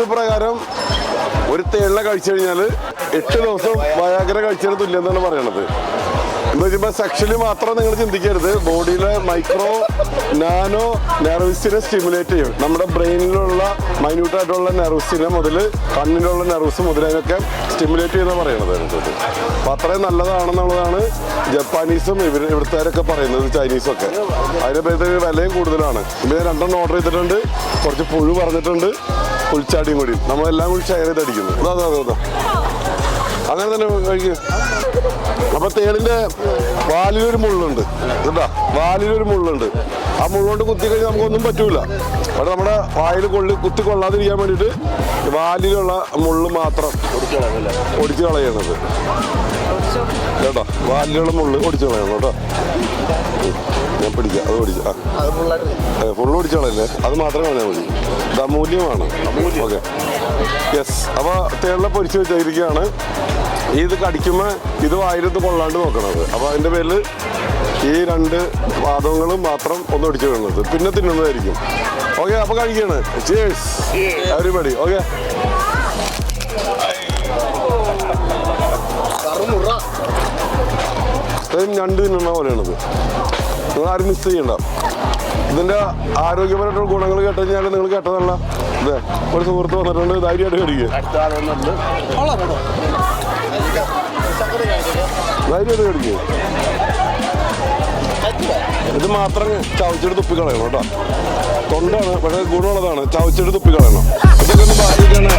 ഇത് പ്രകാരം ഒരു തേളിനെ കഴിച്ചു കഴിഞ്ഞാൽ എട്ട് ദിവസം വയാഗ്ര കഴിച്ചതിന് തുല്യം എന്നാണ് പറയണത്. സെക്ഷലി മാത്രം നിങ്ങൾ ചിന്തിക്കരുത്. ബോഡിയിലെ മൈക്രോ നാനോ നെർവസിനെ സ്റ്റിമുലേറ്റ് ചെയ്യും. നമ്മുടെ ബ്രെയിനിലുള്ള മൈന്യൂട്ടായിട്ടുള്ള നെർവസിനെ മുതൽ കണ്ണിലുള്ള നെർവസ് മുതൽ അതിനൊക്കെ സ്റ്റിമുലേറ്റ് ചെയ്യുന്ന പറയണത് അതിനകത്ത് അപ്പോൾ അത്രയും നല്ലതാണെന്നുള്ളതാണ് ജപ്പാനീസും ഇവർ ഇവിടുത്തേരൊക്കെ പറയുന്നത് ചൈനീസും ഒക്കെ അതിന്റെ വിലയും കൂടുതലാണ്. ഇപ്പം ഞാൻ രണ്ടെണ്ണം ഓർഡർ ചെയ്തിട്ടുണ്ട്. കുറച്ച് പുഴു പറഞ്ഞിട്ടുണ്ട്. പുൽച്ചാടിയും കൂടി. നമ്മളെല്ലാം കൂടി ഷെയർ ചെയ്ത് അടിക്കുന്നു അതാ അതാ അതാ, അതാ അങ്ങനെ തന്നെ കഴിക്കും. അപ്പൊ തേളിന്റെ വാലിലൊരു മുള്ളുണ്ട്. കേട്ടാ വാലിലൊരു മുള്ളുണ്ട്. ആ മുള്ളുകൊണ്ട് കുത്തി കഴിഞ്ഞാൽ നമുക്കൊന്നും പറ്റൂല. അവിടെ നമ്മുടെ വായിൽ കൊള്ളി കുത്തി കൊള്ളാതിരിക്കാൻ വേണ്ടിയിട്ട് വാലിലുള്ള മുള്ള് മാത്രം ഒടിച്ചു കളയണത് കേട്ടോ? വാലിലുള്ള മുള്ള് ഒടിച്ചു കളയണം കേട്ടോ. ഞാൻ പിടിക്കാം. അത് ആ. ഫുള്ള് ഒടിച്ചു കളയല്ലേ? അത് മാത്രം കളഞ്ഞാൽ മതി. അമൂല്യമാണ്. ഓക്കെ. യെസ് അപ്പോൾ തേളിനെ പൊരിച്ച് വെച്ചിരിക്കുകയാണ്. ഇത് കടിക്കുമ്പോൾ ഇത് വായിലത്ത് കൊള്ളാണ്ട് നോക്കണത്. അപ്പോൾ അതിന്റെ പേരിൽ ഈ രണ്ട് വാദങ്ങളും മാത്രം ഒന്ന് ഒടിച്ചു വീഴുന്നത് പിന്നെ തിന്നുന്നതായിരിക്കും. ഓക്കെ അപ്പോൾ കഴിക്കുകയാണ് ചേഴ്സ് അവരുപടി ഓക്കെ. ഞണ്ട് തിന്നുന്ന പോലെയാണത്. നിങ്ങൾ ആരും മിസ് ചെയ്യണ്ട. ഇതിന്റെ ആരോഗ്യപരമായിട്ടുള്ള ഗുണങ്ങൾ കേട്ട് കഴിഞ്ഞാൽ നിങ്ങൾ കേട്ടതല്ല. അതെ ഒരു സുഹൃത്ത് വന്നിട്ടുണ്ട് ധൈര്യമായിട്ട് കഴിക്കുക ധൈര്യമായിട്ട് കഴിക്കുക ഇത് മാത്രം ചവച്ചെടുത്ത് തുപ്പിക്കളയണം കേട്ടോ. തൊണ്ടാണ് പക്ഷേ ഗുണമുള്ളതാണ് ചവച്ചെടുത്ത് തുപ്പിക്കളയണം. ഇതൊക്കെ ഒന്ന് ബാധിക്കാണ്.